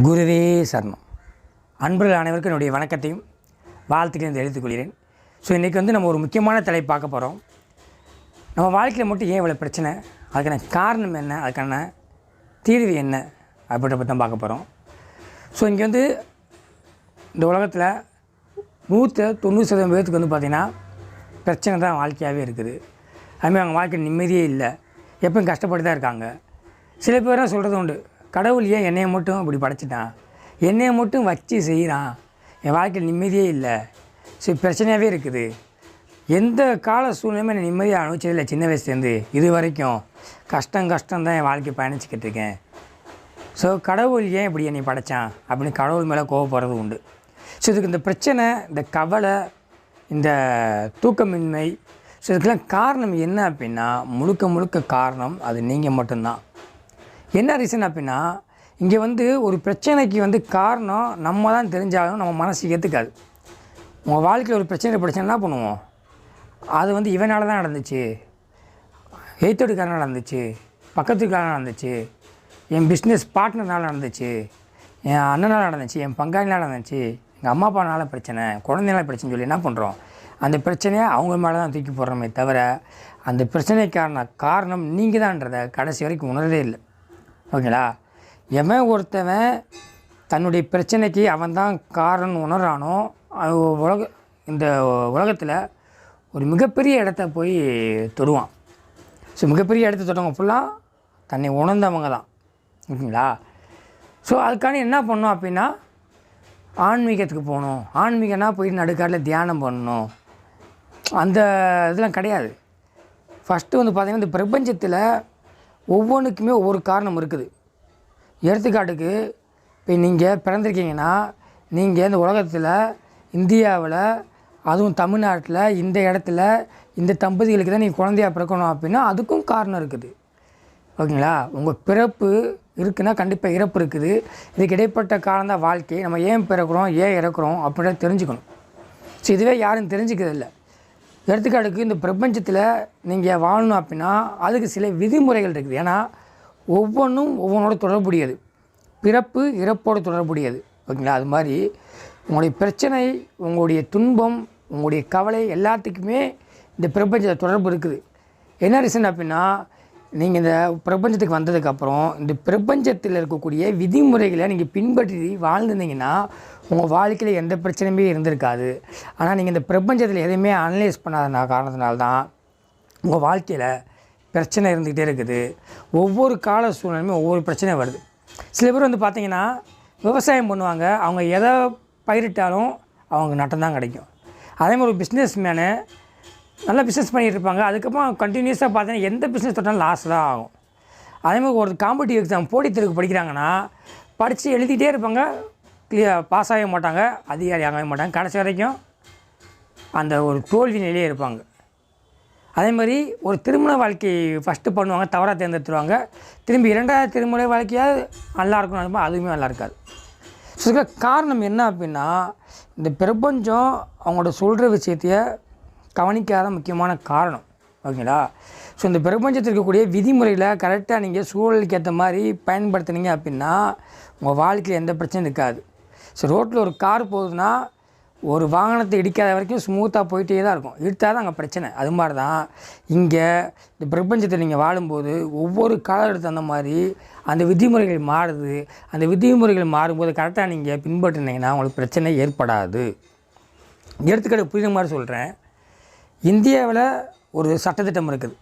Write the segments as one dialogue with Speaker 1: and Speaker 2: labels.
Speaker 1: குருவே சர்மம். அன்பர்கள் அனைவருக்கும் என்னுடைய வணக்கத்தையும் வாழ்த்துக்களையும் தெரிவித்துக் கொள்கிறேன். ஸோ இன்றைக்கி வந்து நம்ம ஒரு முக்கியமான தலை பார்க்க போகிறோம் நம்ம வாழ்க்கையில் மட்டும் ஏன் இவ்வளோ பிரச்சனை? அதுக்கான காரணம் என்ன? அதுக்கான தீர்வு என்ன? அப்படின்ற பற்றி தான் பார்க்க போகிறோம் ஸோ இங்கே வந்து இந்த உலகத்தில் நூற்று தொண்ணூறு சதவீதம் பேர்த்துக்கு வந்து பார்த்திங்கன்னா பிரச்சனை தான் வாழ்க்கையாகவே இருக்குது. அதுமாதிரி அவங்க வாழ்க்கை நிம்மதியே இல்லை. எப்பவும் கஷ்டப்பட்டு தான் இருக்காங்க. சில பேராக சொல்கிறது உண்டு. கடவுள் ஏன் என்னையை மட்டும் இப்படி படைச்சிட்டான்? என்னையை மட்டும் வச்சு செய்கிறான் என் வாழ்க்கையில் நிம்மதியே இல்லை. ஸோ பிரச்சனையாகவே இருக்குது. எந்த கால சூழ்நிலையுமே நான் நிம்மதியாக அனுபவிச்சதில்லை சின்ன வயசுலேருந்து இது வரைக்கும். கஷ்டம் கஷ்டம் தான் என் வாழ்க்கை பயணிச்சுக்கிட்டு இருக்கேன். ஸோ கடவுள் ஏன் இப்படி என்னை படைச்சான்? அப்படின்னு கடவுள் மேலே கோவப்படுறது உண்டு. ஸோ இதுக்கு இந்த பிரச்சனை இந்த கவலை இந்த தூக்கமின்மை ஸோ இதுக்கெல்லாம் காரணம் என்ன அப்படின்னா முழுக்க முழுக்க காரணம் அது நீங்கள் மட்டும்தான். என்ன ரீசன் அப்படின்னா இங்கே வந்து ஒரு பிரச்சனைக்கு வந்து காரணம் நம்ம தான் தெரிஞ்சாலும் நம்ம மனசு ஏற்றுக்காது உங்கள் வாழ்க்கையில் ஒரு பிரச்சனை பிரச்சனை என்ன பண்ணுவோம்? அது வந்து இவனால் தான் நடந்துச்சு. எய்த்தோடுக்காரன் நடந்துச்சு. பக்கத்துக்காரன் நடந்துச்சு. என் பிஸ்னஸ் பார்ட்னர்னால் நடந்துச்சு. என் அண்ணனால் நடந்துச்சு. என் பங்காளினால் நடந்துச்சு. எங்கள் அம்மா அப்பானால பிரச்சனை குழந்தைனால பிரச்சனை சொல்லி என்ன பண்ணுறோம் அந்த பிரச்சனையை அவங்க மேலே தான் தூக்கி போடுறோமே தவிர அந்த பிரச்சனைக்கான காரணம் நீங்கள் தான்றதை கடைசி வரைக்கும் உணரவே இல்லை. ஓகேங்களா? எவன் ஒருத்தவன் தன்னுடைய பிரச்சனைக்கு அவன் தான் காரணம் உணர்றானோ உலக இந்த உலகத்தில் ஒரு மிகப்பெரிய இடத்த போய் தொடுவான். ஸோ மிகப்பெரிய இடத்த தொடங்க ஃபுல்லாக தன்னை உணர்ந்தவங்க தான். ஓகேங்களா? ஸோ அதுக்கான என்ன பண்ணோம் அப்படின்னா ஆன்மீகத்துக்கு போகணும். ஆன்மீகம்னா போய் நடுக்காட்டில் தியானம் பண்ணணும். அந்த இதெல்லாம் கிடையாது. ஃபஸ்ட்டு வந்து பார்த்திங்கன்னா இந்த பிரபஞ்சத்தில் ஒவ்வொன்றுக்குமே ஒவ்வொரு காரணம் இருக்குது. எடுத்துக்காட்டுக்கு இப்போ நீங்கள் பிறந்திருக்கீங்கன்னா நீங்கள் இந்த உலகத்தில் இந்தியாவில் அதுவும் தமிழ்நாட்டில் இந்த இடத்துல இந்த தம்பதிகளுக்கு தான் நீங்கள் குழந்தையா பிறக்கணும் அப்படின்னா அதுக்கும் காரணம் இருக்குது. ஓகேங்களா? உங்கள் பிறப்பு இருக்குன்னா கண்டிப்பாக இறப்பு இருக்குது. இதுக்கு இடைப்பட்ட காலம் தான் வாழ்க்கை. நம்ம ஏன் பிறக்கிறோம் ஏன் இறக்குறோம் அப்படின்றத தெரிஞ்சுக்கணும். ஸோ இதுவே யாரும் தெரிஞ்சுக்கிறது இல்லை எடுத்துக்காட்டுக்கு இந்த பிரபஞ்சத்தில் நீங்கள் வாழணும் அப்படின்னா அதுக்கு சில விதிமுறைகள் இருக்குது. ஏன்னா ஒவ்வொன்றும் ஒவ்வொன்றோட தொடர்புடையது. பிறப்பு இறப்போடு தொடர்புடையது. ஓகேங்களா? அது மாதிரி உங்களுடைய பிரச்சனை உங்களுடைய துன்பம் உங்களுடைய கவலை எல்லாத்துக்குமே இந்த பிரபஞ்ச தொடர்பு இருக்குது. என்ன ரீசன் அப்படின்னா நீங்கள் இந்த பிரபஞ்சத்துக்கு வந்ததுக்கப்புறம் இந்த பிரபஞ்சத்தில் இருக்கக்கூடிய விதிமுறைகளை நீங்கள் பின்பற்றி வாழ்ந்துருந்தீங்கன்னா உங்கள் வாழ்க்கையில் எந்த பிரச்சனையுமே இருந்திருக்காது. ஆனால் நீங்கள் இந்த பிரபஞ்சத்தில் எதையுமே அனலைஸ் பண்ணாத காரணத்தினால்தான் உங்கள் வாழ்க்கையில் பிரச்சனை இருந்துக்கிட்டே இருக்குது. ஒவ்வொரு கால சூழ்நிலையுமே ஒவ்வொரு பிரச்சனை வருது. சில பேர் வந்து பார்த்திங்கன்னா விவசாயம் பண்ணுவாங்க. அவங்க எதை பயிரிட்டாலும் அவங்க நட்டம் தான் கிடைக்கும். அதே மாதிரி ஒரு பிஸ்னஸ் மேனு நல்லா பிஸ்னஸ் பண்ணிகிட்டு இருப்பாங்க அதுக்கப்புறம் கண்டினியூஸாக பார்த்தீங்கன்னா எந்த பிஸ்னஸ் தொட்டாலும் லாஸ் தான் ஆகும். அதே மாதிரி ஒரு காம்படிட்டிவ் எக்ஸாம் போட்டித் தேர்வுக்கு படிக்கிறாங்கன்னா படித்து எழுதிட்டே இருப்பாங்க. கிளியர் பாஸ் ஆக மாட்டாங்க. அதிகாரி ஆகவே மாட்டாங்க. கடைசி வரைக்கும் அந்த ஒரு தோல்வி நிலையே இருப்பாங்க. அதே மாதிரி ஒரு திருமண வாழ்க்கை ஃபஸ்ட்டு பண்ணுவாங்க. தவறாக தேர்ந்தெடுத்துருவாங்க. திரும்பி இரண்டாவது திருமண வாழ்க்கையாவது நல்லா இருக்கணும் அதுவுமே நல்லா இருக்காது. ஸோ காரணம் என்ன அப்படின்னா இந்த பிரபஞ்சம் அவங்களோட சொல்கிற விஷயத்தைய கவனிக்காத முக்கியமான காரணம். ஓகேங்களா? ஸோ இந்த பிரபஞ்சத்தில் இருக்கக்கூடிய விதிமுறையில் கரெக்டாக நீங்கள் சூழலுக்கு ஏற்ற மாதிரி பயன்படுத்துனீங்க அப்படின்னா உங்கள் வாழ்க்கையில் எந்த பிரச்சனையும் இருக்காது. ஸோ ரோட்டில் ஒரு கார் போகுதுன்னா ஒரு வாகனத்தை இடிக்காத வரைக்கும் ஸ்மூத்தாக போயிட்டே தான் இருக்கும். இடித்தால் தான் அங்கே பிரச்சனை. அது மாதிரி தான் இங்கே இந்த பிரபஞ்சத்தில் நீங்கள் வாழும்போது ஒவ்வொரு காலத்துக்கு தகுந்த மாதிரி அந்த விதிமுறைகள் மாறுது. அந்த விதிமுறைகள் மாறும்போது கரெக்டாக நீங்கள் பின்பற்றினீங்கன்னா உங்களுக்கு பிரச்சனை ஏற்படாது. எடுத்துக்கிட்ட புரியுற மாதிரி சொல்கிறேன் இந்தியாவில் ஒரு சட்டத்திட்டம் இருக்குது.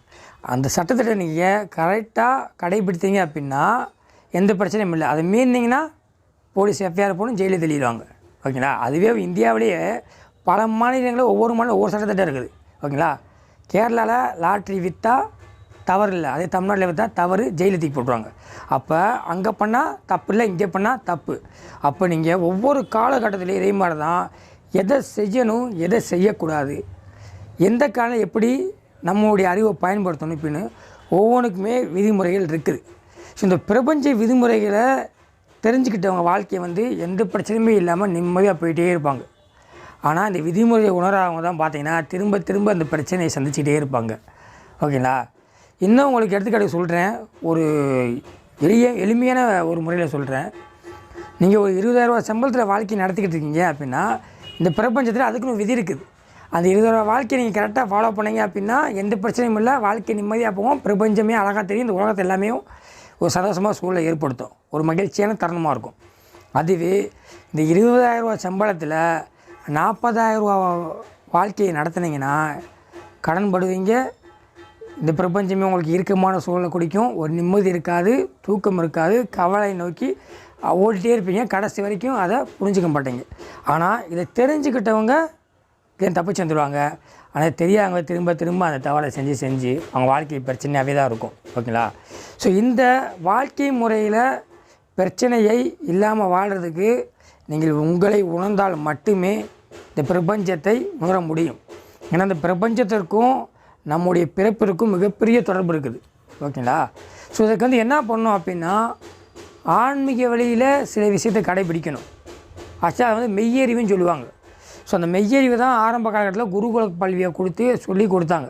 Speaker 1: அந்த சட்டத்திட்டம் நீங்கள் கரெக்டாக கடைபிடித்தீங்க அப்படின்னா எந்த பிரச்சனையும் இல்லை. அதை மீறினீங்கன்னா போலீஸ் எஃப்ஐஆர் போகணும் ஜெயிலில் தெளிவாங்க ஓகேங்களா? அதுவே இந்தியாவிலேயே பல மாநிலங்களில் ஒவ்வொரு மாநிலம் ஒவ்வொரு சட்டத்திட்டம் இருக்குது. ஓகேங்களா? கேரளாவில் லாட்ரி விற்றா தவறு இல்லை. அதே தமிழ்நாட்டில் விற்றா தவறு ஜெயிலில் தூக்கி போட்டுருவாங்க. அப்போ அங்கே பண்ணால் தப்பு இல்லை இங்கே பண்ணால் தப்பு. அப்போ நீங்கள் ஒவ்வொரு காலகட்டத்திலையும் இதே மாதிரி தான் எதை செய்யணும் எதை செய்யக்கூடாது எந்த காலம் எப்படி நம்மளுடைய அறிவை பயன்படுத்தணும் இப்படின்னு ஒவ்வொன்றுக்குமே விதிமுறைகள் இருக்குது. ஸோ இந்த பிரபஞ்ச விதிமுறைகளை தெரிஞ்சுக்கிட்டவங்க வாழ்க்கையை வந்து எந்த பிரச்சனையுமே இல்லாமல் நிம்மதியாக போயிட்டே இருப்பாங்க. ஆனால் இந்த விதிமுறையை உணராவங்க தான் பார்த்தீங்கன்னா திரும்ப திரும்ப அந்த பிரச்சனையை சந்திச்சுக்கிட்டே இருப்பாங்க. ஓகேங்களா? இன்னும் உங்களுக்கு எடுத்துக்காட்டு சொல்கிறேன் ஒரு எளிய எளிமையான ஒரு முறையில் சொல்கிறேன் நீங்கள் ஒரு இருபதாயிரரூவா சம்பளத்தில் வாழ்க்கை நடத்திக்கிட்டு இருக்கீங்க அப்படின்னா இந்த பிரபஞ்சத்தில் அதுக்குன்னு விதி இருக்குது. அந்த இருபது வாழ்க்கையை நீங்கள் கரெக்டாக ஃபாலோ பண்ணீங்க அப்படின்னா எந்த பிரச்சனையும் இல்லை. வாழ்க்கை நிம்மதியாக போகும். பிரபஞ்சமே அழகாக தெரியும். இந்த உலகத்தை எல்லாமே ஒரு சந்தோஷமாக சூழலை ஏற்படுத்தும். ஒரு மகிழ்ச்சியான தருணமாக இருக்கும். அதுவே இந்த இருபதாயிரரூவா சம்பளத்தில் நாற்பதாயிரரூவா வாழ்க்கையை நடத்துனீங்கன்னா கடன் படுவீங்க. இந்த பிரபஞ்சமே உங்களுக்கு இறுக்கமான சூழலை குடிக்கும். ஒரு நிம்மதி இருக்காது தூக்கம் இருக்காது. கவலை நோக்கி ஓடிட்டே இருப்பீங்க. கடைசி வரைக்கும் அதை புரிஞ்சுக்க மாட்டேங்க. ஆனால் இதை தெரிஞ்சுக்கிட்டவங்க ஏன் தப்பு வந்துடுவாங்க ஆனால் தெரியாதவங்க திரும்ப திரும்ப அந்த தவறை செஞ்சு செஞ்சு அவங்க வாழ்க்கை பிரச்சனையாகவே தான் இருக்கும். ஓகேங்களா? ஸோ இந்த வாழ்க்கை முறையில் பிரச்சனையை இல்லாமல் வாழ்கிறதுக்கு நீங்கள் உங்களை உணர்ந்தால் மட்டுமே இந்த பிரபஞ்சத்தை உணர முடியும். ஏன்னா இந்த பிரபஞ்சத்திற்கும் நம்முடைய பிறப்பிற்கும் மிகப்பெரிய தொடர்பு இருக்குது. ஓகேங்களா? ஸோ இதுக்கு வந்து என்ன பண்ணணும் அப்படின்னா ஆன்மீக வழியில் சில விஷயத்தை கடைபிடிக்கணும். ஆக்சுவலாக வந்து மெய்யறிவுன்னு சொல்லுவாங்க. ஸோ அந்த மெய்யறிவு தான் ஆரம்ப காலகட்டத்தில் குருகுல கல்வியை கொடுத்து சொல்லி கொடுத்தாங்க.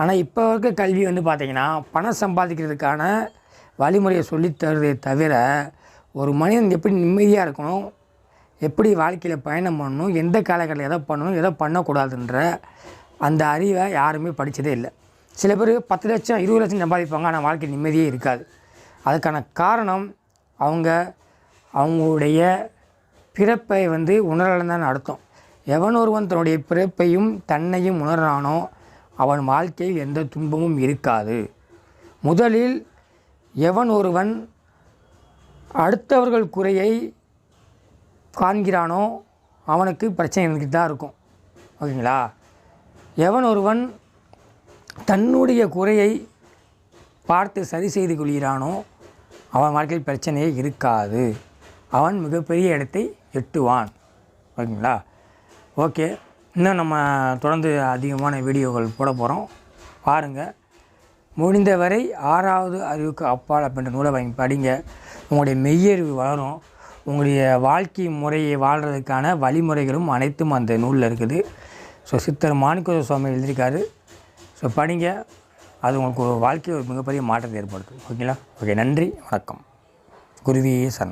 Speaker 1: ஆனால் இப்போ இருக்க கல்வி வந்து பார்த்திங்கன்னா பணம் சம்பாதிக்கிறதுக்கான வழிமுறையை சொல்லி தருதே தவிர ஒரு மனிதன் எப்படி நிம்மதியாக இருக்கணும் எப்படி வாழ்க்கையில் பயணம் பண்ணணும் எந்த காலகட்டத்தில் எதை பண்ணணும் எதை பண்ணக்கூடாதுன்ற அந்த அறிவை யாருமே படித்ததே இல்லை. சில பேர் பத்து லட்சம் இருபது லட்சம் சம்பாதிப்பாங்க ஆனால் வாழ்க்கை நிம்மதியே இருக்காது. அதுக்கான காரணம் அவங்க அவங்களுடைய பிறப்பை வந்து உணரலன்னு அர்த்தம். எவன் ஒருவன் தன்னுடைய பிறப்பையும் தன்னையும் உணர்றானோ அவன் வாழ்க்கையில் எந்த துன்பமும் இருக்காது. முதலில் எவன் ஒருவன் அடுத்தவர்கள் குறையை காண்கிறானோ அவனுக்கு பிரச்சனை இருந்துகிட்டு தான் இருக்கும். ஓகேங்களா? எவன் ஒருவன் தன்னுடைய குறையை பார்த்து சரி செய்து கொள்கிறானோ அவன் வாழ்க்கையில் பிரச்சனையே இருக்காது. அவன் மிகப்பெரிய இடத்தை எட்டுவான். ஓகேங்களா? ஓகே. இன்னும் நம்ம தொடர்ந்து அதிகமான வீடியோக்கள் போட போகிறோம் பாருங்கள் முடிந்தவரை ஆறாவது அறிவுக்கு அப்பால் அப்படின்ற நூலை வாங்கி படிங்க. உங்களுடைய மெய்யறிவு வளரும். உங்களுடைய வாழ்க்கை முறையை வாழ்கிறதுக்கான வழிமுறைகளும் அனைத்தும் அந்த நூலில் இருக்குது. ஸோ சித்தர் மாணிக்க சுவாமி எழுதியிருக்காரு. ஸோ படிங்க. அது உங்களுக்கு வாழ்க்கையில் ஒரு மிகப்பெரிய மாற்றத்தை ஏற்படுத்தும். ஓகேங்களா? ஓகே நன்றி. வணக்கம். குருவியே சரண்.